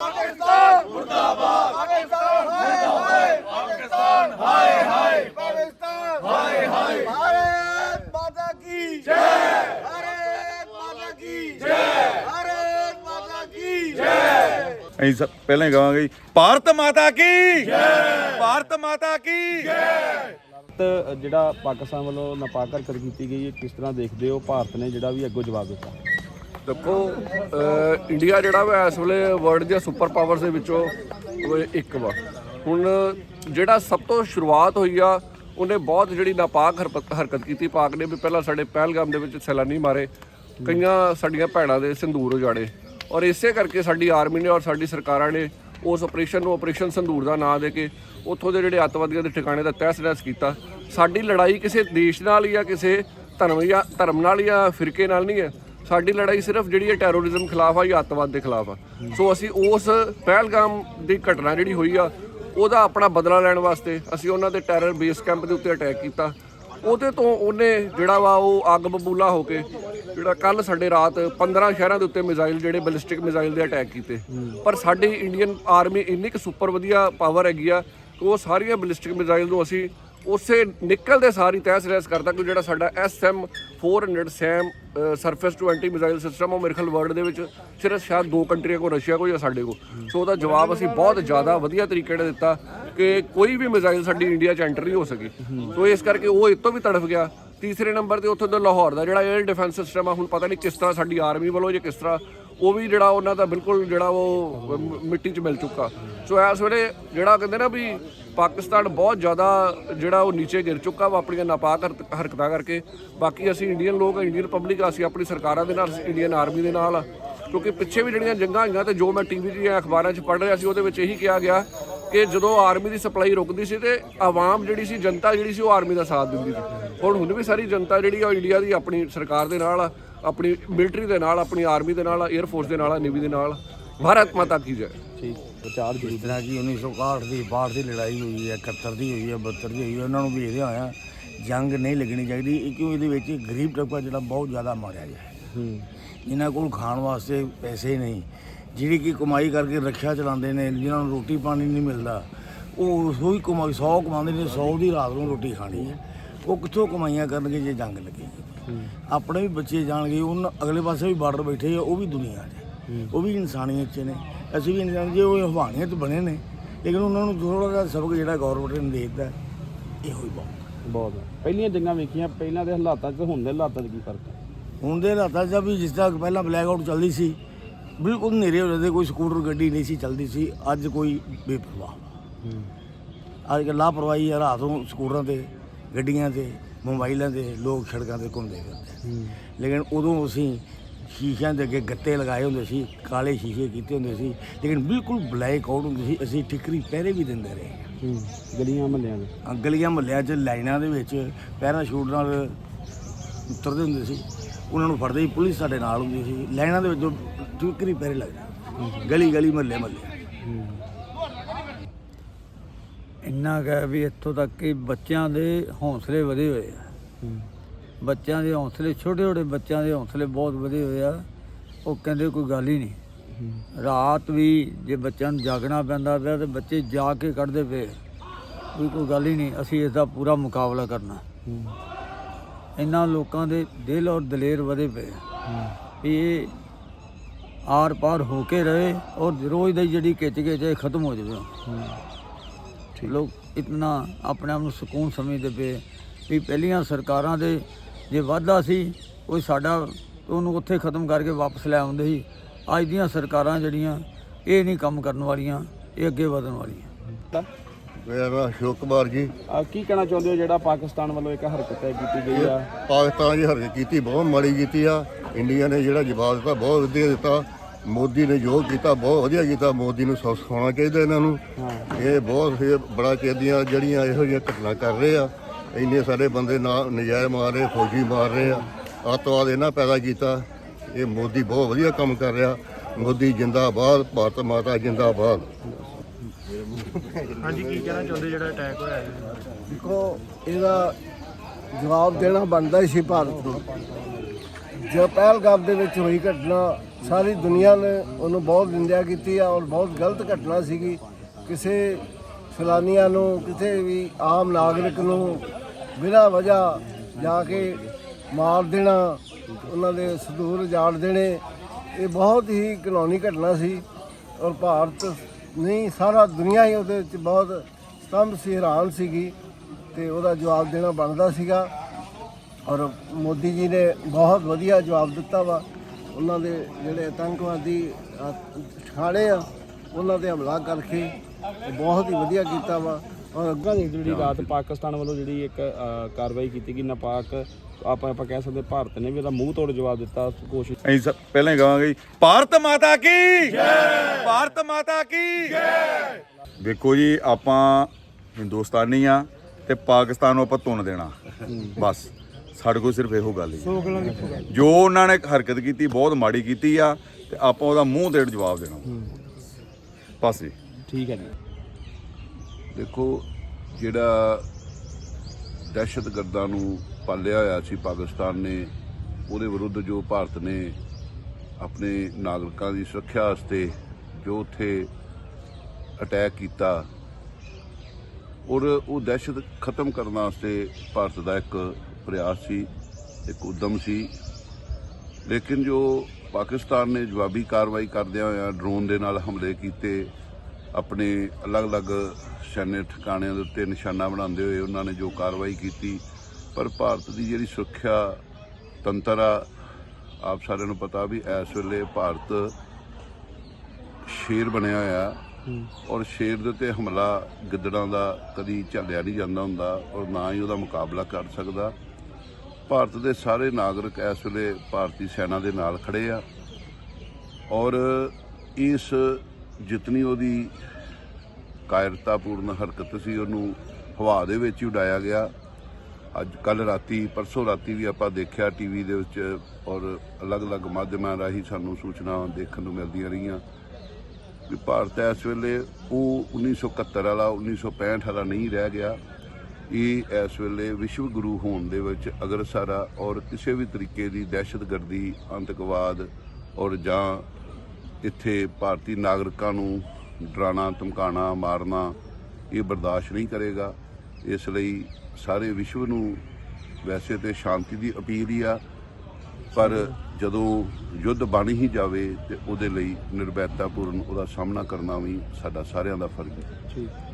ਪਾਕਿਸਤਾਨ ਮੁਰਦਾਬਾਦ। ਪਾਕਿਸਤਾਨ ਹਾਏ ਹਾਏ। ਪਾਕਿਸਤਾਨ ਹਾਏ ਹਾਏ। ਪਾਕਿਸਤਾਨ ਹਾਏ ਹਾਏ ਭਾਰਤ ਮਾਤਾ ਕੀ ਜੈ। ਭਾਰਤ ਮਾਤਾ ਕੀ ਜੈ। ਭਾਰਤ ਮਾਤਾ ਕੀ ਜੈ। ਅਸੀਂ ਸਭ ਪਹਿਲਾਂ ਹੀ ਕਹਾਂਗੇ ਜੀ, ਭਾਰਤ ਮਾਤਾ ਕੀ ਜੈ। ਭਾਰਤ ਮਾਤਾ ਕੀ ਜੈ। ਤੇ ਜਿਹੜਾ ਪਾਕਿਸਤਾਨ ਵੱਲੋਂ ਨਾਪਾਕ ਹਰਕਤ ਕੀਤੀ ਗਈ ਹੈ ਕਿਸ ਤਰ੍ਹਾਂ ਦੇਖਦੇ ਹੋ? ਭਾਰਤ ਨੇ ਜਿਹੜਾ ਵੀ ਅੱਗੋਂ ਜਵਾਬ ਦਿੱਤਾ। ਦੇਖੋ ਇੰਡੀਆ ਜਿਹੜਾ ਵਾ ਇਸ ਵੇਲੇ ਵਰਲਡ ਦੀਆਂ ਸੁਪਰ ਪਾਵਰਸ ਦੇ ਵਿੱਚੋਂ ਇੱਕ ਵਾ। ਹੁਣ ਜਿਹੜਾ ਸਭ ਤੋਂ ਸ਼ੁਰੂਆਤ ਹੋਈ ਆ, ਉਹਨੇ ਬਹੁਤ ਜਿਹੜੀ ਨਾਪਾਕ ਹਰਕਤ- ਹਰਕਤ ਕੀਤੀ। ਪਾਕ ਨੇ ਵੀ ਪਹਿਲਾਂ ਸਾਡੇ ਪਹਿਲਗਾਮ ਦੇ ਵਿੱਚ ਸੈਲਾਨੀ ਮਾਰੇ, ਕਈਆਂ ਸਾਡੀਆਂ ਭੈਣਾਂ ਦੇ ਸਿੰਦੂਰ ਉਜਾੜੇ। ਔਰ ਇਸੇ ਕਰਕੇ ਸਾਡੀ ਆਰਮੀ ਨੇ ਔਰ ਸਾਡੀ ਸਰਕਾਰਾਂ ਨੇ ਉਸ ਆਪਰੇਸ਼ਨ ਨੂੰ ਆਪਰੇਸ਼ਨ ਸੰਦੂਰ ਦਾ ਨਾਂ ਦੇ ਕੇ ਉੱਥੋਂ ਦੇ ਜਿਹੜੇ ਅੱਤਵਾਦੀਆਂ ਦੇ ਠਿਕਾਣੇ ਦਾ ਤਹਿਸ ਨਹਿਸ ਕੀਤਾ। ਸਾਡੀ ਲੜਾਈ ਕਿਸੇ ਦੇਸ਼ ਨਾਲ ਜਾਂ ਕਿਸੇ ਧਰਮ ਜਾਂ ਧਰਮ ਨਾਲ ਜਾਂ ਫਿਰਕੇ ਨਾਲ ਨਹੀਂ ਹੈ। ਸਾਡੀ ਲੜਾਈ ਸਿਰਫ ਜਿਹੜੀ ਹੈ ਟੈਰੋਰਿਜ਼ਮ ਖਿਲਾਫ ਆ ਜਾਂ ਅੱਤਵਾਦ ਦੇ ਖਿਲਾਫ ਆ। ਸੋ ਅਸੀਂ ਉਸ ਪਹਿਲਗਾਮ ਦੀ ਘਟਨਾ ਜਿਹੜੀ ਹੋਈ ਆ, ਉਹਦਾ ਆਪਣਾ ਬਦਲਾ ਲੈਣ ਵਾਸਤੇ ਅਸੀਂ ਉਹਨਾਂ ਦੇ ਟੈਰਰ ਬੇਸ ਕੈਂਪ ਦੇ ਉੱਤੇ ਅਟੈਕ ਕੀਤਾ। ਉਹਦੇ ਤੋਂ ਉਹਨੇ ਜਿਹੜਾ ਵਾ ਉਹ ਅੱਗ ਬਬੂਲਾ ਹੋ ਕੇ, ਜਿਹੜਾ ਕੱਲ ਸਾਡੇ ਰਾਤ 15 ਸ਼ਹਿਰਾਂ ਦੇ ਉੱਤੇ ਮਿਜ਼ਾਈਲ ਜਿਹੜੇ ਬੈਲਿਸਟਿਕ ਮਿਜ਼ਾਈਲ ਦੇ ਅਟੈਕ ਕੀਤੇ। ਪਰ ਸਾਡੀ ਇੰਡੀਅਨ ਆਰਮੀ ਇੰਨੀ ਕੁ ਸੁਪਰ ਵਧੀਆ ਪਾਵਰ ਹੈਗੀ ਆ ਕਿ ਉਹ ਸਾਰੀਆਂ ਬੈਲਿਸਟਿਕ ਮਿਜ਼ਾਈਲ ਨੂੰ ਅਸੀਂ ਉਸੇ ਨਿਕਲਦੇ ਸਾਰੀ ਤਹਿਸ ਰਹਿਸ ਕਰਦਾ ਕਿ ਜਿਹੜਾ ਸਾਡਾ SM 400 SAM surface to anti missile system ਉਹ ਮੇਰੇ ਖਿਆਲ ਵਰਲਡ ਦੇ ਵਿੱਚ ਸਿਰਫ ਸ਼ਾਇਦ ਦੋ ਕੰਟਰੀਆਂ ਕੋ ਰਸ਼ੀਆ ਕੋ ਜਾਂ ਸਾਡੇ ਕੋ ਸੋ ਉਹਦਾ ਜਵਾਬ ਅਸੀਂ ਬਹੁਤ ਜ਼ਿਆਦਾ ਵਧੀਆ ਤਰੀਕੇ ਨਾਲ ਦਿੱਤਾ ਕਿ ਕੋਈ ਵੀ ਮਿਜ਼ਾਈਲ ਸਾਡੀ ਇੰਡੀਆ 'ਚ ਐਂਟਰ ਨਹੀਂ ਹੋ ਸਕੀ। ਸੋ ਇਸ ਕਰਕੇ ਉਹ ਇਹ ਵੀ ਤੜਫ ਗਿਆ। ਤੀਸਰੇ ਨੰਬਰ ਤੇ ਉੱਥੋਂ ਦਾ ਲਾਹੌਰ ਦਾ ਜਿਹੜਾ 에ਅਰ ਡਿਫੈਂਸ ਸਿਸਟਮ ਆ, ਹੁਣ ਪਤਾ ਨਹੀਂ ਕਿਸ ਤਰ੍ਹਾਂ ਸਾਡੀ ਆਰਮੀ ਵੱਲੋਂ ਜਾਂ ਕਿਸ ਤਰ੍ਹਾਂ ਉਹ ਵੀ ਜਿਹੜਾ ਉਹਨਾਂ ਦਾ ਬਿਲਕੁਲ ਜਿਹੜਾ ਉਹ ਮਿੱਟੀ 'ਚ ਮਿਲ ਚੁੱਕਾ। ਸੋ ਇਸ ਵੇਲੇ ਜਿਹੜਾ ਕਹਿੰਦੇ ਨਾ ਵੀ ਪਾਕਿਸਤਾਨ ਬਹੁਤ ਜ਼ਿਆਦਾ ਜਿਹੜਾ ਉਹ ਨੀਚੇ ਗਿਰ ਚੁੱਕਾ ਵਾ ਆਪਣੀਆਂ ਨਾਪਾਕ ਹਰਕਤਾਂ ਕਰਕੇ। ਬਾਕੀ ਅਸੀਂ ਇੰਡੀਅਨ ਲੋਕ ਇੰਡੀਅਨ ਪਬਲਿਕ ਅਸੀਂ ਆਪਣੀ ਸਰਕਾਰਾਂ ਦੇ ਨਾਲ ਇੰਡੀਅਨ ਆਰਮੀ ਦੇ ਨਾਲ ਕਿਉਂਕਿ ਪਿੱਛੇ ਵੀ ਜਿਹੜੀਆਂ ਜੰਗਾਂ ਹੋਈਆਂ ਤੇ ਜੋ ਮੈਂ ਟੀਵੀ 'ਚ ਜਾਂ ਅਖਬਾਰਾਂ 'ਚ ਪੜ੍ਹ ਰਿਹਾ ਸੀ, ਉਹਦੇ ਵਿੱਚ ਇਹੀ ਕਿਹਾ ਗਿਆ ਕਿ ਜਦੋਂ ਆਰਮੀ ਦੀ ਸਪਲਾਈ ਰੁਕਦੀ ਸੀ ਤੇ ਆਵਾਮ ਜਿਹੜੀ ਸੀ, ਜਨਤਾ ਜਿਹੜੀ ਸੀ, ਉਹ ਆਰਮੀ ਦਾ ਸਾਥ ਦਿੰਦੀ ਸੀ। ਹੁਣ ਹੁਣ ਵੀ ਸਾਰੀ ਜਨਤਾ ਜਿਹੜੀ ਆ, ਉਹ ਇੰਡੀਆ ਦੀ ਆਪਣੀ ਸਰਕਾਰ ਦੇ ਨਾਲ ਆ। ਆਪਣੀ ਮਿਲਟਰੀ ਦੇ ਨਾਲ ਆਪਣੀ ਆਰਮੀ ਦੇ ਨਾਲ 에ਅਰ ਫੋਰਸ ਦੇ ਨਾਲ ਨੇਵੀ ਦੇ ਨਾਲ ਭਾਰਤ ਮਾਤਾ ਕੀ ਜੈ। ਠੀਕ ਵਿਚਾਰ ਜ਼ਰੂਰ। ਜਿਸ ਤਰ੍ਹਾਂ ਕਿ 1961 ਦੀ 62 ਦੀ ਲੜਾਈ ਹੋਈ ਹੈ 71 ਦੀ ਹੋਈ ਹੈ 72 ਦੀ ਹੋਈ ਹੈ ਉਹਨਾਂ ਨੂੰ ਵੇਖਦੇ ਹੋਇਆ ਜੰਗ ਨਹੀਂ ਲੱਗਣੀ ਚਾਹੀਦੀ। ਇਹ ਕਿਉਂ ਇਹਦੇ ਵਿੱਚ ਗਰੀਬ ਤਬਕਾ ਜਿਹੜਾ ਬਹੁਤ ਜ਼ਿਆਦਾ ਮਾਰਿਆ ਗਿਆ ਹੂੰ। ਜਿਨ੍ਹਾਂ ਕੋਲ ਖਾਣ ਵਾਸਤੇ ਪੈਸੇ ਨਹੀਂ ਜਿਹੜੀ ਕਿ ਕਮਾਈ ਕਰਕੇ ਰੱਖਿਆ ਚਲਾਉਂਦੇ ਨੇ ਜਿਨ੍ਹਾਂ ਨੂੰ ਰੋਟੀ ਪਾਣੀ ਨਹੀਂ ਮਿਲਦਾ ਉਹ ਉਹੀ ਕਮਾਈ 100 ਕਮਾਉਂਦੇ ਨੇ 100 ਦੀ ਰਾਤ ਨੂੰ ਰੋਟੀ ਖਾਣੀ ਹੈ। ਉਹ ਕਿੱਥੋਂ ਕਮਾਈਆਂ ਕਰਨਗੇ ਜੇ ਜੰਗ ਲੱਗੇਗੀ ਆਪਣੇ ਵੀ ਬੱਚੇ ਜਾਣਗੇ ਉਹਨਾਂ ਅਗਲੇ ਪਾਸੇ ਵੀ ਬਾਰਡਰ ਬੈਠੇ ਆ ਉਹ ਵੀ ਦੁਨੀਆ 'ਚ ਉਹ ਵੀ ਇਨਸਾਨੀਅਤ 'ਚ ਨੇ। ਅਸੀਂ ਵੀ ਇਨਸਾਨ ਜੇ ਉਹ ਹਵਾਨੀਅਤ ਬਣੇ ਨੇ ਲੇਕਿਨ ਉਹਨਾਂ ਨੂੰ ਥੋੜਾ ਜਿਹਾ ਸਬਕ ਜਿਹੜਾ ਗਵਰਨਮੈਂਟ ਨੇ ਦੇ ਦਿੱਤਾ ਇਹੋ ਹੀ ਬਹੁਤ। ਬਹੁਤ। ਪਹਿਲੀਆਂ ਜੰਗਾਂ ਵੇਖੀਆਂ ਪਹਿਲਾਂ ਦੇ ਹਾਲਾਤਾਂ 'ਚ ਤੇ ਹੁਣ ਦੇ ਹਾਲਾਤਾਂ 'ਚ ਕੀ ਫ਼ਰਕ ਹੈ? ਹੁਣ ਦੇ ਹਾਲਾਤਾਂ 'ਚ ਵੀ ਜਿਸ ਤਰ੍ਹਾਂ ਪਹਿਲਾਂ ਬਲੈਕ ਆਊਟ ਚੱਲਦੀ ਸੀ ਬਿਲਕੁਲ ਹਨੇਰੇ ਹੋ ਜਾਂਦੇ ਕੋਈ ਸਕੂਟਰ ਗੱਡੀ ਨਹੀਂ ਸੀ ਚੱਲਦੀ ਸੀ ਅੱਜ ਕੋਈ ਬੇਪਰਵਾਹ। ਅੱਜ ਕੱਲ੍ਹ ਲਾਪਰਵਾਹੀ ਹੈ ਰਾਤ ਨੂੰ ਸਕੂਟਰਾਂ ਤੇ। ਗੱਡੀਆਂ ਤੇ ਮੋਬਾਈਲਾਂ ਤੇ ਲੋਕ ਸੜਕਾਂ ਤੇ ਘੁੰਮਦੇ ਫਿਰਦੇ ਲੇਕਿਨ ਉਦੋਂ ਅਸੀਂ ਸ਼ੀਸ਼ਿਆਂ ਦੇ ਅੱਗੇ ਗੱਤੇ ਲਗਾਏ ਹੁੰਦੇ ਸੀ ਕਾਲੇ ਸ਼ੀਸ਼ੇ ਕੀਤੇ ਹੁੰਦੇ ਸੀ ਲੇਕਿਨ ਬਿਲਕੁਲ ਬਲੈਕ ਆਊਟ ਹੁੰਦੀ ਸੀ ਅਸੀਂ ਠਿਕਰੀ ਪਹਿਰੇ ਵੀ ਦਿੰਦੇ ਰਹੇ ਹੂੰ। ਗਲੀਆਂ ਮਹੱਲਿਆਂ ਦੇ। ਗਲੀਆਂ ਮਹੱਲਿਆਂ 'ਚ ਲਾਈਨਾਂ ਦੇ ਵਿੱਚ ਪੈਰਾਸ਼ੂਟ ਨਾਲ ਉਤਰਦੇ ਹੁੰਦੇ ਸੀ। ਉਹਨਾਂ ਨੂੰ ਫੜਦੇ ਹੀ ਪੁਲਿਸ ਸਾਡੇ ਨਾਲ ਹੁੰਦੀ ਸੀ। ਲਾਈਨਾਂ ਦੇ ਵਿੱਚ ਟਿਕਰੀ ਪੈਰੇ ਲੱਗਦੇ ਗਲੀ ਗਲੀ ਮਹੱਲੇ ਮਹੱਲੇ ਇੰਨਾ ਕੁ ਹੈ ਵੀ ਇੱਥੋਂ ਤੱਕ ਕਿ ਬੱਚਿਆਂ ਦੇ ਹੌਸਲੇ ਵਧੇ ਹੋਏ ਆ। ਬੱਚਿਆਂ ਦੇ ਹੌਸਲੇ ਛੋਟੇ ਛੋਟੇ ਬੱਚਿਆਂ ਦੇ ਹੌਸਲੇ ਬਹੁਤ ਵਧੇ ਹੋਏ ਆ। ਉਹ ਕਹਿੰਦੇ ਕੋਈ ਗੱਲ ਹੀ ਨਹੀਂ। ਰਾਤ ਵੀ ਜੇ ਬੱਚਿਆਂ ਨੂੰ ਜਾਗਣਾ ਪੈਂਦਾ ਪਿਆ ਤੇ ਬੱਚੇ ਜਾ ਕੇ ਕੱਢਦੇ ਪਏ ਵੀ ਕੋਈ ਗੱਲ ਹੀ ਨਹੀਂ ਅਸੀਂ ਇਸ ਦਾ ਪੂਰਾ ਮੁਕਾਬਲਾ ਕਰਨਾ। ਇਹਨਾਂ ਲੋਕਾਂ ਦੇ ਦਿਲ ਔਰ ਦਲੇਰ ਵਧੇ ਪਏ ਇਹ ਆਰ ਪਾਰ ਹੋ ਕੇ ਰਹੇ ਔਰ ਰੋਜ਼ ਦੀ ਜਿਹੜੀ ਖਿੱਚ ਕੇ ਜੇ ਖਤਮ ਹੋ ਜਾਵੇ ਲੋਕ ਇਤਨਾ ਆਪਣੇ ਆਪ ਨੂੰ ਸਕੂਨ ਸਮਝਦੇ ਪਏ। ਵੀ ਪਹਿਲੀਆਂ ਸਰਕਾਰਾਂ ਦੇ ਜੇ ਵਾਧਾ ਸੀ ਕੋਈ ਸਾਡਾ ਉਹਨੂੰ ਉੱਥੇ ਖਤਮ ਕਰਕੇ ਵਾਪਸ ਲੈ ਆਉਂਦੇ ਸੀ। ਅੱਜ ਦੀਆਂ ਸਰਕਾਰਾਂ ਜਿਹੜੀਆਂ ਇਹ ਨਹੀਂ ਕੰਮ ਕਰਨ ਵਾਲੀਆਂ ਇਹ ਅੱਗੇ ਵਧਣ ਵਾਲੀਆਂ। ਮੇਰਾ ਨਾਮ ਅਸ਼ੋਕ ਕੁਮਾਰ ਜੀ। ਆ ਕੀ ਕਹਿਣਾ ਚਾਹੁੰਦੇ ਹੋ ਜਿਹੜਾ ਪਾਕਿਸਤਾਨ ਵੱਲੋਂ ਇੱਕ ਹਰਕਤ ਹੈ ਕੀਤੀ ਗਈ ਆ? ਪਾਕਿਸਤਾਨ ਦੀ ਹਰਕਤ ਕੀਤੀ ਬਹੁਤ ਮਾੜੀ ਕੀਤੀ ਆ। ਇੰਡੀਆ ਨੇ ਜਿਹੜਾ ਜਵਾਬ ਦਿੱਤਾ ਬਹੁਤ ਵਧੀਆ ਦਿੱਤਾ। ਮੋਦੀ ਨੇ ਜੋ ਕੀਤਾ ਬਹੁਤ ਵਧੀਆ ਕੀਤਾ। ਮੋਦੀ ਨੂੰ ਸੌ ਸੌਣਾ ਚਾਹੀਦਾ ਇਹਨਾਂ ਨੂੰ। ਇਹ ਬਹੁਤ ਇਹ ਬੜਾ ਚੇਦੀਆਂ ਜਿਹੜੀਆਂ ਇਹੋ ਜਿਹੀਆਂ ਘਟਨਾ ਕਰ ਰਹੇ ਆ। ਇੰਨੇ ਸਾਰੇ ਬੰਦੇ ਨਾ ਨਜਾਇਜ਼ ਮਾਰ ਰਹੇ ਫੌਜੀ ਮਾਰ ਰਹੇ ਆ। ਅੱਤਵਾਦ ਇਹਨਾਂ ਪੈਦਾ ਕੀਤਾ। ਇਹ ਮੋਦੀ ਬਹੁਤ ਵਧੀਆ ਕੰਮ ਕਰ ਰਿਹਾ। ਮੋਦੀ ਜਿੰਦਾਬਾਦ ਭਾਰਤ ਮਾਤਾ ਜਿੰਦਾਬਾਦ। ਦੇਖੋ ਇਹਦਾ ਜਵਾਬ ਦੇਣਾ ਬਣਦਾ ਹੀ ਸੀ ਭਾਰਤ ਨੂੰ। ਜੋ ਪਹਿਲਗਾਮ ਦੇ ਵਿੱਚ ਹੋਈ ਘਟਨਾ, ਸਾਰੀ ਦੁਨੀਆ ਨੇ ਉਹਨੂੰ ਬਹੁਤ ਨਿੰਦਿਆ ਕੀਤੀ ਆ ਔਰ ਬਹੁਤ ਗਲਤ ਘਟਨਾ ਸੀਗੀ। ਕਿਸੇ ਸੈਲਾਨੀਆਂ ਨੂੰ, ਕਿਸੇ ਵੀ ਆਮ ਨਾਗਰਿਕ ਨੂੰ ਬਿਨਾਂ ਵਜ੍ਹਾ ਜਾ ਕੇ ਮਾਰ ਦੇਣਾ, ਉਹਨਾਂ ਦੇ ਸਦੂਰ ਜਾੜ ਦੇਣੇ, ਇਹ ਬਹੁਤ ਹੀ ਘਿਨੌਣੀ ਘਟਨਾ ਸੀ। ਔਰ ਭਾਰਤ ਨਹੀਂ ਸਾਰਾ ਦੁਨੀਆ ਹੀ ਉਹਦੇ ਵਿੱਚ ਬਹੁਤ ਸਤੰਭ ਸੀ, ਹੈਰਾਨ ਸੀਗੀ ਤੇ ਉਹਦਾ ਜਵਾਬ ਦੇਣਾ ਬਣਦਾ ਸੀਗਾ। ਔਰ ਮੋਦੀ ਜੀ ਨੇ ਬਹੁਤ ਵਧੀਆ ਜਵਾਬ ਦਿੱਤਾ ਵਾ। ਉਹਨਾਂ ਦੇ ਜਿਹੜੇ ਆਤੰਕਵਾਦੀ ਠਿਕਾਣੇ ਆ ਉਹਨਾਂ ਤੇ ਹਮਲਾ ਕਰਕੇ ਬਹੁਤ ਹੀ ਵਧੀਆ ਕੀਤਾ ਵਾ। ਔਰ ਅੱਗਾ ਅੱਗਾ ਜਿਹੜੀ ਰਾਤ ਪਾਕਿਸਤਾਨ ਵੱਲੋਂ ਜਿਹੜੀ ਇੱਕ ਕਾਰਵਾਈ ਕੀਤੀ ਗਈ ਨਾਪਾਕ ਆਪਾਂ ਆਪਾਂ ਕਹਿ ਸਕਦੇ ਭਾਰਤ ਨੇ ਵੀ ਉਹਦਾ ਮੂੰਹ ਤੋੜ ਜਵਾਬ ਦਿੱਤਾ ਕੋਸ਼ਿਸ਼ ਅਸੀਂ ਪਹਿਲਾਂ ਹੀ ਕਹਾਂਗੇ ਭਾਰਤ ਮਾਤਾ ਕੀ? ਜੈ। ਭਾਰਤ ਮਾਤਾ ਕੀ? ਜੈ। ਦੇਖੋ ਜੀ ਆਪਾਂ ਹਿੰਦੁਸਤਾਨੀ ਆ ਤੇ ਪਾਕਿਸਤਾਨ ਨੂੰ ਆਪਾਂ ਤੁੰਨ ਦੇਣਾ। ਬਸ। ਸਾਡੇ ਕੋਲ ਸਿਰਫ ਇਹੋ ਗੱਲ ਹੈ ਜੋ ਉਹਨਾਂ ਨੇ ਹਰਕਤ ਕੀਤੀ ਬਹੁਤ ਮਾੜੀ ਕੀਤੀ ਆ ਤੇ ਆਪਾਂ ਉਹਦਾ ਮੂੰਹ ਤੇੜ ਜਵਾਬ ਦੇਣਾ। ਬਸ ਜੀ। ਠੀਕ ਹੈ ਜੀ। ਦੇਖੋ ਜਿਹੜਾ ਦਹਿਸ਼ਤਗਰਦਾਂ ਨੂੰ ਪਾਲਿਆ ਹੋਇਆ ਸੀ ਪਾਕਿਸਤਾਨ ਨੇ ਉਹਦੇ ਵਿਰੁੱਧ ਜੋ ਭਾਰਤ ਨੇ ਆਪਣੇ ਨਾਗਰਿਕਾਂ ਦੀ ਸੁਰੱਖਿਆ ਵਾਸਤੇ ਜੋ ਉੱਥੇ ਅਟੈਕ ਕੀਤਾ ਔਰ ਉਹ ਦਹਿਸ਼ਤ ਖਤਮ ਕਰਨ ਵਾਸਤੇ ਭਾਰਤ ਦਾ ਇੱਕ ਪ੍ਰਯਾਸ ਸੀ ਇੱਕ ਉਦਮ ਸੀ ਲੇਕਿਨ ਜੋ ਪਾਕਿਸਤਾਨ ਨੇ ਜਵਾਬੀ ਕਾਰਵਾਈ ਕਰਦਿਆਂ ਹੋਇਆਂ ਡਰੋਨ ਦੇ ਨਾਲ ਹਮਲੇ ਕੀਤੇ ਆਪਣੇ ਅਲੱਗ-ਅਲੱਗ ਸੈਨਿਕ ਠਿਕਾਣਿਆਂ ਦੇ ਉੱਤੇ ਨਿਸ਼ਾਨਾ ਬਣਾਉਂਦੇ ਹੋਏ ਉਹਨਾਂ ਨੇ ਜੋ ਕਾਰਵਾਈ ਕੀਤੀ ਪਰ ਭਾਰਤ ਦੀ ਜਿਹੜੀ ਸੁਰੱਖਿਆ ਤੰਤਰ ਆ ਆਪ ਸਾਰਿਆਂ ਨੂੰ ਪਤਾ ਵੀ ਇਸ ਵੇਲੇ ਭਾਰਤ ਸ਼ੇਰ ਬਣਿਆ ਹੋਇਆ ਔਰ ਸ਼ੇਰ ਦੇ ਉੱਤੇ ਹਮਲਾ ਗਿੱਦੜਾਂ ਦਾ ਕਦੀ ਝੱਲਿਆ ਨਹੀਂ ਜਾਂਦਾ ਹੁੰਦਾ ਔਰ ਨਾ ਹੀ ਉਹਦਾ ਮੁਕਾਬਲਾ ਕਰ ਸਕਦਾ ਭਾਰਤ ਦੇ ਸਾਰੇ ਨਾਗਰਿਕ ਇਸ ਵੇਲੇ ਭਾਰਤੀ ਸੈਨਾ ਦੇ ਨਾਲ ਖੜੇ ਆ ਔਰ ਇਸ ਜਿਤਨੀ ਉਹਦੀ ਕਾਇਰਤਾਪੂਰਨ ਹਰਕਤ ਸੀ, ਉਹਨੂੰ ਹਵਾ ਦੇ ਵਿੱਚ ਹੀ ਉਡਾਇਆ ਗਿਆ। ਅੱਜ ਕੱਲ ਰਾਤੀ, ਪਰਸੋਂ ਰਾਤੀ ਵੀ ਆਪਾਂ ਦੇਖਿਆ ਟੀਵੀ ਦੇ ਵਿੱਚ ਔਰ ਅਲੱਗ-ਅਲੱਗ ਮਾਧਿਅਮਾਂ ਰਾਹੀਂ ਸਾਨੂੰ ਸੂਚਨਾਵਾਂ ਦੇਖਣ ਨੂੰ ਮਿਲਦੀਆਂ ਰਹੀਆਂ ਵੀ ਭਾਰਤ ਇਸ ਵੇਲੇ ਉਹ 1971 ਵਾਲਾ 1965 ਵਾਲਾ ਨਹੀਂ ਰਹਿ ਗਿਆ। ਇਹ ਇਸ ਵੇਲੇ ਵਿਸ਼ਵ ਗੁਰੂ ਹੋਣ ਦੇ ਵਿੱਚ ਅਗਰ ਸਾਰਾ ਔਰ ਕਿਸੇ ਵੀ ਤਰੀਕੇ ਦੀ ਦਹਿਸ਼ਤਗਰਦੀ ਅੰਤਕਵਾਦ ਔਰ ਜਾਂ ਇੱਥੇ ਭਾਰਤੀ ਨਾਗਰਿਕਾਂ ਨੂੰ ਡਰਾਣਾ ਧਮਕਾਣਾ ਮਾਰਨਾ ਇਹ ਬਰਦਾਸ਼ਤ ਨਹੀਂ ਕਰੇਗਾ। ਇਸ ਲਈ ਸਾਰੇ ਵਿਸ਼ਵ ਨੂੰ ਵੈਸੇ ਤੇ ਸ਼ਾਂਤੀ ਦੀ ਅਪੀਲ ਹੀ ਆ, ਪਰ ਜਦੋਂ ਯੁੱਧ ਬਣ ਹੀ ਜਾਵੇ ਤੇ ਉਹਦੇ ਲਈ ਨਿਰਭੈਤਾਪੂਰਨ ਉਹਦਾ ਸਾਹਮਣਾ ਕਰਨਾ ਵੀ ਸਾਡਾ ਸਾਰਿਆਂ ਦਾ ਫਰਜ਼ ਹੈ। ਠੀਕ।